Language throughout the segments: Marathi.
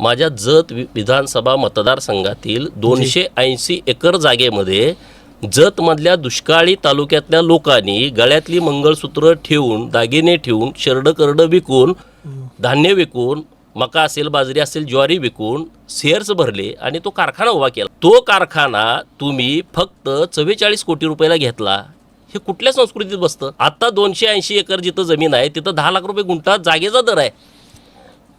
माझ्या जत विधानसभा मतदारसंघातील दोनशे ऐंशी एकर जागेमध्ये जतमधल्या दुष्काळी तालुक्यातल्या लोकांनी गळ्यातली मंगळसूत्र ठेवून दागिने ठेवून शरडं करडं विकून धान्य विकून मका असेल बाजरी असेल ज्वारी विकून शेअर्स भरले आणि तो कारखाना उभा केला. तो कारखाना तुम्ही फक्त चव्वेचाळीस कोटी रुपयाला घेतला. हे कुठल्या संस्कृतीत बसतं? आता दोनशे ऐंशी एकर जिथं जमीन आहे तिथं दहा लाख रुपये गुंठा जागेचा दर आहे.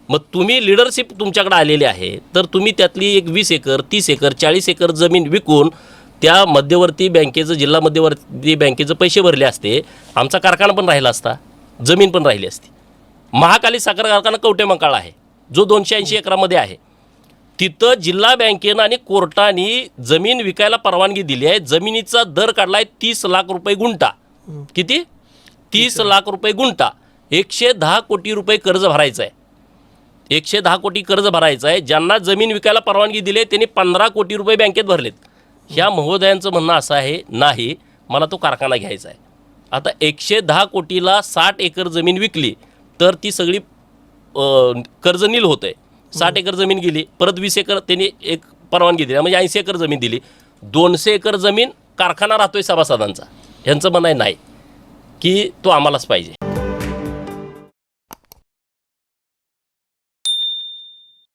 मग तुम्ही लिडरशिप तुमच्याकडे आलेली आहे तर तुम्ही त्यातली एक वीस एकर तीस एकर चाळीस एकर जमीन विकून त्या मध्यवर्ती बँकेचं जिल्हा मध्यवर्ती बँकेचं पैसे भरले असते. आमचा कारखाना पण राहिला असता जमीन पण राहिली असती. महाकाली साखर कारखाना कवटे मंकाळ आहे जो दोनशे ऐंशी एकरामध्ये आहे. तिथं जिल्हा बँकेनं आणि कोर्टाने जमीन विकायला परवानगी दिली आहे. जमिनीचा दर काढला आहे तीस लाख रुपये गुंठा. किती? तीस लाख रुपये गुंठा. एकशे दहा कोटी रुपये कर्ज भरायचं आहे एकशे दहा कोटी कर्ज भरायचं आहे. ज्यांना जमीन विकायला परवानगी दिली आहे त्यांनी पंधरा कोटी रुपये बँकेत भरलेत. ह्या महोदयांचं म्हणणं असं आहे नाही मला तो कारखाना घ्यायचा आहे. आता एकशे दहा कोटीला साठ एकर जमीन विकली तर ती सगळी कर्ज नील होतं आहे साठ एकर जमीन गेली परत वीस एकर त्यांनी एक परवानगी दिली म्हणजे ऐंशी एकर जमीन दिली. दोनशे एकर जमीन कारखाना राहतोय सभासदांचा. ह्यांचं म्हणणं आहे नाही की तो आम्हालाच पाहिजे.